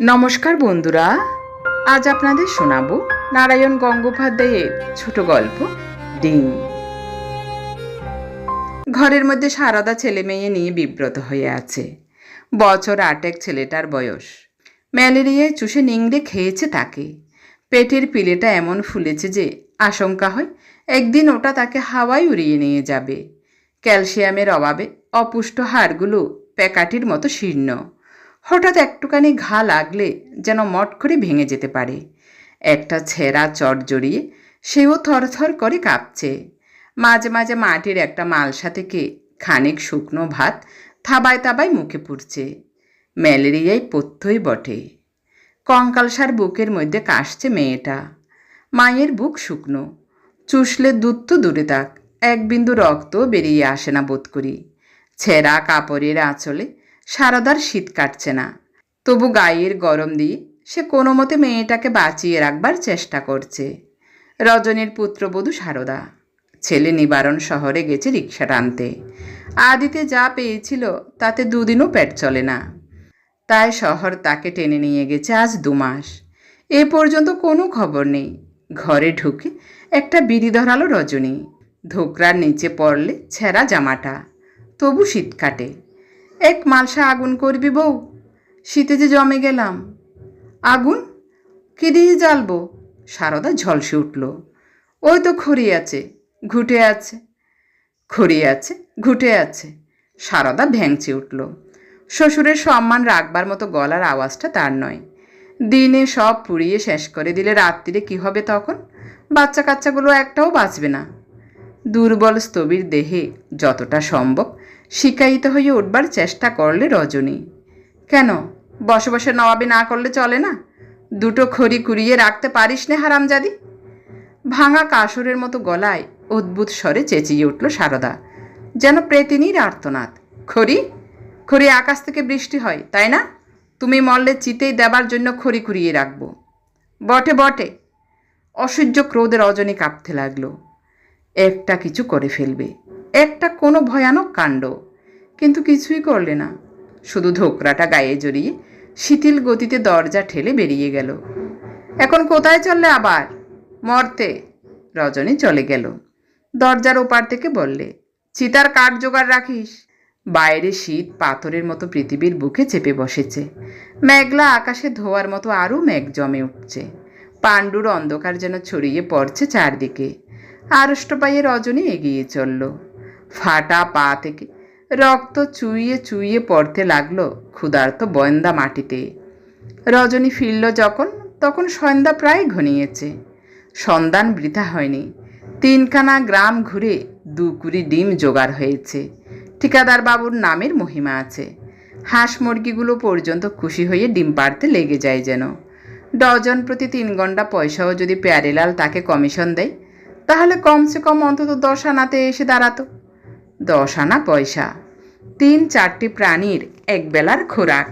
নমস্কার বন্ধুরা, আজ আপনাদের শোনাবো নারায়ণ গঙ্গোপাধ্যায়ের ছোট গল্প, ডিম। ঘরের মধ্যে সারদা ছেলে মেয়ে নিয়ে বিব্রত হয়ে আছে। বছর আটেক ছেলেটার বয়স। ম্যালেরিয়ায় চুষে নিংড়ে খেয়েছে তাকে। পেটের পিলেটা এমন ফুলেছে যে আশঙ্কা হয় একদিন ওটা তাকে হাওয়ায় উড়িয়ে নিয়ে যাবে। ক্যালসিয়ামের অভাবে অপুষ্ট হাড়গুলো প্যাকাটির মতো শীর্ণ। হঠাৎ একটুখানি ঘা লাগলে যেন মট করে ভেঙে যেতে পারে। একটা ছেঁড়া চট জড়িয়ে সেও থরথর করে কাঁপছে। মাঝে মাঝে মাটির একটা মালসা থেকে খানিক শুকনো ভাত থাবায় তাবায় মুখে পুড়ছে। ম্যালেরিয়ায় পথ্যই বটে। কঙ্কালসার বুকের মধ্যে কাশছে মেয়েটা। মায়ের বুক শুকনো। চুষলে দুধ তো দূরে থাক, এক বিন্দু রক্ত বেরিয়ে আসে না বোধ করি। ছেঁড়া কাপড়ের আঁচলে সারদার শীত কাটছে না। তবু গায়ের গরম দিয়ে সে কোনো মতে মেয়েটাকে বাঁচিয়ে রাখবার চেষ্টা করছে। রজনীর পুত্রবধূ সারদা। ছেলে নিবারণ শহরে গেছে রিক্সা টানতে। আদিতে যা পেয়েছিল তাতে দুদিনও পেট চলে না। তাই শহর তাকে টেনে নিয়ে গেছে আজ দু মাস। এ পর্যন্ত কোনো খবর নেই। ঘরে ঢুকে একটা বিড়ি ধরালো রজনী। ধোকরার নিচে পড়লে ছেঁড়া জামাটা। তবু শীত কাটে। এক মালসা আগুন করবি বউ। শীতে যে জমে গেলাম। আগুন? কি দিয়ে জ্বালবো? সারদা ঝলসে উঠল। ওই তো খড়ি আছে, ঘুটে আছে। খড়ি আছে, ঘুটে আছে। সারদা ভ্যাংচে উঠল। শ্বশুরের সম্মান রাখবার মতো গলার আওয়াজটা তার নয়। দিনে সব পুড়িয়ে শেষ করে দিলে রাত্রিরে কি হবে তখন? বাচ্চা কাচ্চাগুলো একটাও বাঁচবে না। দুর্বল স্তবির দেহে যতটা সম্ভব শিকায়িত হয়ে উঠবার চেষ্টা করলে রজনী। কেন? বসে বসে নবাবি না করলে চলে না? দুটো খড়ি কুড়িয়ে রাখতে পারিস নে হারামজাদি। ভাঙা কাসরের মতো গলায় অদ্ভুত স্বরে চেঁচিয়ে উঠল সারদা। যেন প্রেতিনীর আর্তনাদ। খড়ি? খড়ি আকাশ থেকে বৃষ্টি হয়, তাই না? তুমি মরলে চিতেই দেবার জন্য খড়ি কুড়িয়ে রাখব। বটে বটে। অসহ্য ক্রোধে রজনী কাঁপতে লাগল। একটা কিছু করে ফেলবে। একটা কোনো ভয়ানক কাণ্ড। কিন্তু কিছুই করলে না। শুধু ধোকরাটা গায়ে জড়িয়ে শিথিল গতিতে দরজা ঠেলে বেরিয়ে গেল। এখন কোথায় চললে আবার? মরতে। রজনী চলে গেল। দরজার ওপার থেকে বললে, চিতার কাঠ জোগাড় রাখিস। বাইরে শীত পাথরের মতো পৃথিবীর বুকে চেপে বসেছে। মেঘলা আকাশে ধোয়ার মতো আরও মেঘ জমে উঠছে। পাণ্ডুর অন্ধকার যেন ছড়িয়ে পড়ছে চারদিকে। আড়ষ্ট পায়ে রজনী এগিয়ে চলল। ফাটা পা থেকে। রক্ত চুইয়ে চুইয়ে পড়তে লাগল ক্ষুধার্ত বয়ন্দা মাটিতে। রজনী ফিরল যখন, তখন সন্ধ্যা প্রায় ঘনিয়েছে। সন্ধান বৃথা হয়নি। তিনখানা গ্রাম ঘুরে দু কুড়ি ডিম জোগাড় হয়েছে। ঠিকাদার বাবুর নামের মহিমা আছে। হাঁস মুরগিগুলো পর্যন্ত খুশি হয়ে ডিম পাড়তে লেগে যায় যেন। ডজন প্রতি তিন ঘণ্টা পয়সাও যদি প্যারেলাল তাকে কমিশন দেয়, তাহলে কমসে কম অন্তত দশ আনাতে এসে দাঁড়াতো। দশ আনা পয়সা। তিন চারটি প্রাণীর একবেলার খোরাক।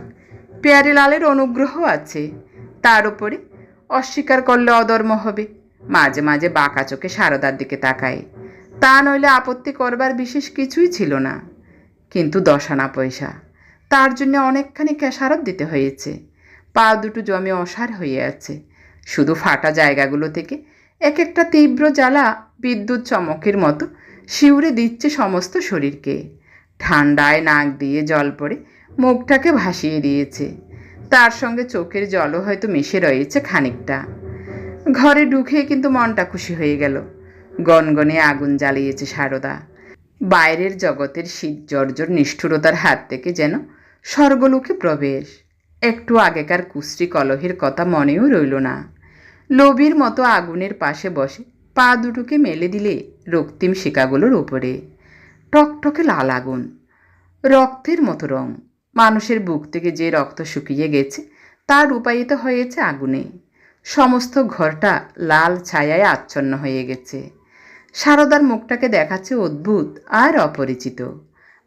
পেয়ারেলালের অনুগ্রহ আছে। তার উপরে অস্বীকার করলে অধর্ম হবে। মাঝে মাঝে বাঁকা চোখে সারদার দিকে তাকায়। তা নইলে আপত্তি করবার বিশেষ কিছুই ছিল না। কিন্তু দশ আনা পয়সা, তার জন্য অনেকখানি কেসারত দিতে হয়েছে। পা দুটো জমে অসার হয়ে আছে। শুধু ফাটা জায়গাগুলো থেকে এক একটা তীব্র জ্বালা বিদ্যুৎ চমকের মতো শিউরে দিচ্ছে সমস্ত শরীরকে। ঠান্ডায় নাক দিয়ে জল পড়ে মুখটাকে ভাসিয়ে দিয়েছে। তার সঙ্গে চোখের জলও হয়তো মিশে রয়েছে খানিকটা। ঘরে ঢুকে কিন্তু মনটা খুশি হয়ে গেল। গনগনে আগুন জ্বালিয়েছে সারদা। বাইরের জগতের শীত জর্জর নিষ্ঠুরতার হাত থেকে যেন স্বর্গলোকে প্রবেশ। একটু আগেকার কুশ্রী কলহের কথা মনেও রইল না। লোভীর মতো আগুনের পাশে বসে পা দুটোকে মেলে দিলে রক্তিম শিকাগুলোর ওপরে। টকটকে লাল আগুন, রক্তের মতো রং। মানুষের বুক থেকে যে রক্ত শুকিয়ে গেছে তা রূপায়িত হয়েছে আগুনে। সমস্ত ঘরটা লাল ছায়ায় আচ্ছন্ন হয়ে গেছে। সারদার মুখটাকে দেখাচ্ছে অদ্ভুত আর অপরিচিত।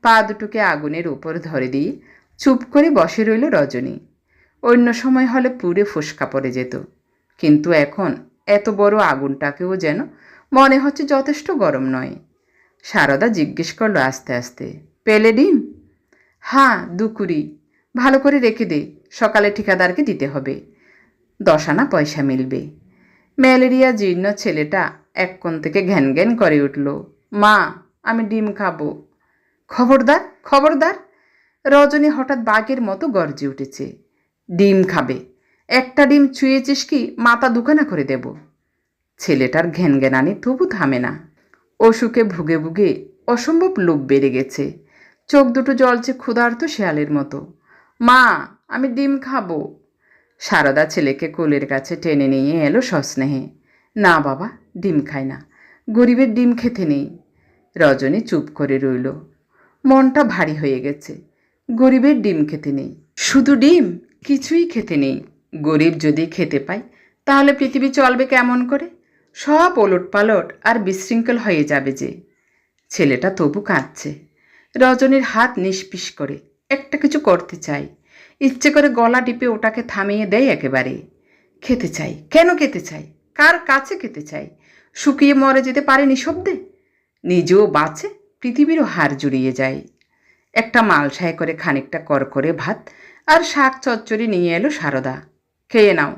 পা দুটোকে আগুনের উপর ধরে দিয়ে চুপ করে বসে রইল রজনী। অন্য সময় হলে পুরে ফুসকা পড়ে যেত। কিন্তু এখন এত বড় আগুনটাকেও যেন মনে হচ্ছে যথেষ্ট গরম নয়। সারদা জিজ্ঞেস করল আস্তে আস্তে, পেলে ডিম? হ্যাঁ দুকুরি ভালো করে রেখে দে, সকালে ঠিকাদারকে দিতে হবে। দশ আনা পয়সা মিলবে। ম্যালেরিয়া জীর্ণ ছেলেটা এক কোণ থেকে ঘ্যান ঘ্যান করে উঠল, মা, আমি ডিম খাব। খবরদার খবরদার? রজনী হঠাৎ বাঘের মতো গর্জে উঠেছে, ডিম খাবে। একটা ডিম ছুঁয়েছিস কি, মাথা দুখানা করে দেব। ছেলেটার ঘ্যান ঘ্যানানি তবু থামে না। অসুখে ভুগে ভুগে অসম্ভব লোভ বেড়ে গেছে। চোখ দুটো জ্বলছে ক্ষুধার্ত শেয়ালের মতো। মা, আমি ডিম খাব। সারদা ছেলেকে কোলের কাছে টেনে নিয়ে এলো সস্নেহে। না বাবা, ডিম খায় না। গরিবের ডিম খেতে নেই। রজনী চুপ করে রইল। মনটা ভারী হয়ে গেছে। গরিবের ডিম খেতে নেই। শুধু ডিম? কিছুই খেতে নেই। গরিব যদি খেতে পায়, তাহলে পৃথিবী চলবে কেমন করে? সব ওলট পালট আর বিশৃঙ্খল হয়ে যাবে যে। ছেলেটা তবু কাঁদছে। রজনীর হাত নিষ্পিস করে, একটা কিছু করতে চাই ইচ্ছে করে গলা টিপে ওটাকে থামিয়ে দেয় একেবারে। খেতে চাই, কেন খেতে চাই? কার কাছে খেতে চাই? শুকিয়ে মরে যেতে পারে নিঃশব্দে? নিজেও বাঁচে, পৃথিবীরও হার জুড়িয়ে যায়। একটা মালসায় করে খানিকটা কর করে ভাত আর শাক চচ্চড়ি নিয়ে এলো সারদা। খেয়ে নাও।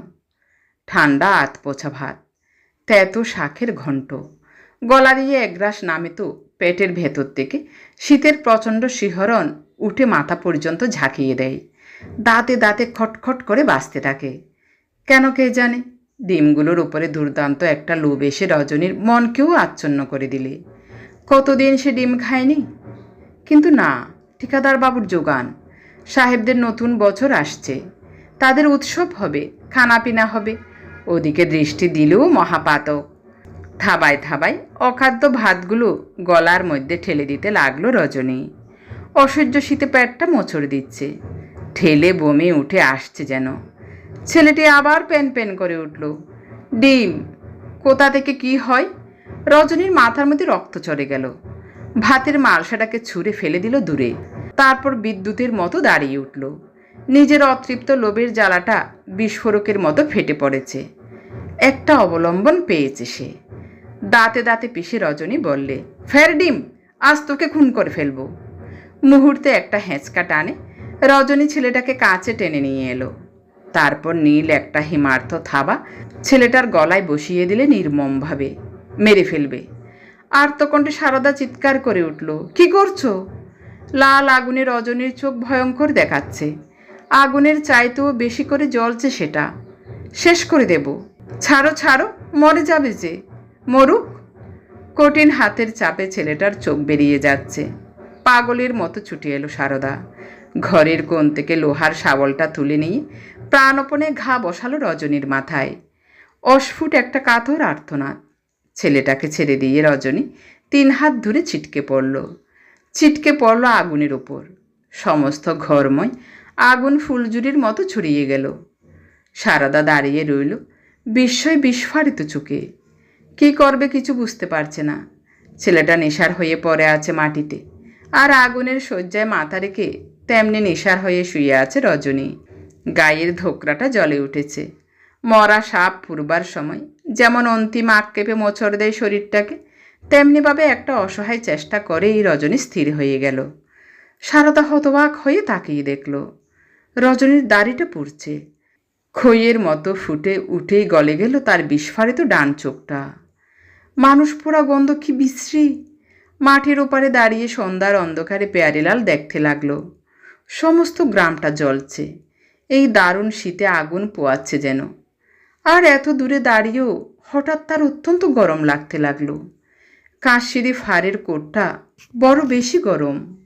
ঠান্ডা আত পোছা ভাত। তেতো শাকের ঘণ্ট। গলা দিয়ে একগ্রাস নামে তো পেটের ভেতর থেকে শীতের প্রচণ্ড শিহরণ উঠে মাথা পর্যন্ত ঝাঁকিয়ে দেয়। দাঁতে দাঁতে খটখট করে বাঁচতে থাকে। কেন কে জানে? ডিমগুলোর উপরে দুর্দান্ত একটা লোভ এসে রজনীর মনকেও আচ্ছন্ন করে দিলে। কতদিন সে ডিম খায়নি? কিন্তু না ঠিকাদার বাবুর যোগান। সাহেবদের নতুন বছর আসছে। তাদের উৎসব হবে, খানাপিনা হবে। ওদিকে দৃষ্টি দিলেও মহাপাতক। থাবায় থাবায় অখাদ্য ভাতগুলো গলার মধ্যে ঠেলে দিতে লাগল রজনী। অসহ্য শীতে পেটটা মোচড় দিচ্ছে। ঠেলে বমে উঠে আসছে যেন। ছেলেটি আবার প্যান প্যান করে উঠল। ডিম, কোথা থেকে কি হয়? রজনীর মাথার মধ্যে রক্ত চড়ে গেল। ভাতের মালসাটাকে ছুঁড়ে ফেলে দিল দূরে। তারপর বিদ্যুতের মতো দাঁড়িয়ে উঠল। নিজের অতৃপ্ত লোভের জ্বালাটা বিস্ফোরকের মতো ফেটে পড়েছে। একটা অবলম্বন পেয়েছে সে। দাঁতে দাঁতে পিষে রজনী বললে, ফের ডিম, আজ তোকে খুন করে ফেলব। মুহূর্তে একটা হেঁচকা টানে, রজনী ছেলেটাকে কাছে টেনে নিয়ে এলো। তারপর নীল একটা হিমার্থ থাবা ছেলেটার গলায় বসিয়ে দিলে নির্মমভাবে, মেরে ফেলবে। আর তখনটি সারদা চিৎকার করে উঠল, কি করছ? লাল আগুনে রজনীর চোখ ভয়ঙ্কর দেখাচ্ছে। আগুনের চাইতেও বেশি করে জ্বলছে সেটা। শেষ করে দেব। ছাড়ো ছাড়ো, মরে যাবে যে। মরুক। কঠিন হাতের চাপে ছেলেটার চোখ বেরিয়ে যাচ্ছে। পাগলের মতো ছুটে এলো সারদা। ঘরের কোণ থেকে লোহার শাবলটা তুলে নিয়ে প্রাণপণে ঘা বসালো রজনীর মাথায়। অস্ফুট একটা কাতর আর্তনাদ। ছেলেটাকে ছেড়ে দিয়ে রজনী তিন হাত ধরে ছিটকে পড়ল। ছিটকে পড়ল আগুনের ওপর। সমস্ত ঘরময় আগুন ফুলজুরির মতো ছড়িয়ে গেল। সারদা দাঁড়িয়ে রইল, বিস্ময় বিস্ফারিত চোখে। কী করবে কিছু বুঝতে পারছে না। ছেলেটা নেশার হয়ে পড়ে আছে মাটিতে, আর আগুনের শয্যায় মাথা রেখে তেমনি নেশার হয়ে শুয়ে আছে রজনী। গায়ের ধোকরাটা জলে উঠেছে। মরা সাপ পুরবার সময় যেমন অন্তিম আগ কেঁপে মোচড় দেয় শরীরটাকে, তেমনিভাবে একটা অসহায় চেষ্টা করে এই রজনী স্থির হয়ে গেল। সারদা হতবাক হয়ে তাকিয়ে দেখল রজনীর দাড়িটা পুড়ছে খইয়ের মতো ফুটে উঠেই গলে গেল তার বিস্ফারিত ডান চোখটা। মানুষ পোড়া গন্ধ কি বিশ্রী? মাঠের ওপারে দাঁড়িয়ে সন্ধ্যার অন্ধকারে পেয়ারিলাল দেখতে লাগল। সমস্ত গ্রামটা জ্বলছে। এই দারুণ শীতে আগুন পোয়াচ্ছে যেন। আর এত দূরে দাঁড়িয়েও হঠাৎ তার অত্যন্ত গরম লাগতে লাগল। কাশিরি ফাড়ের কোটটা বড় বেশি গরম।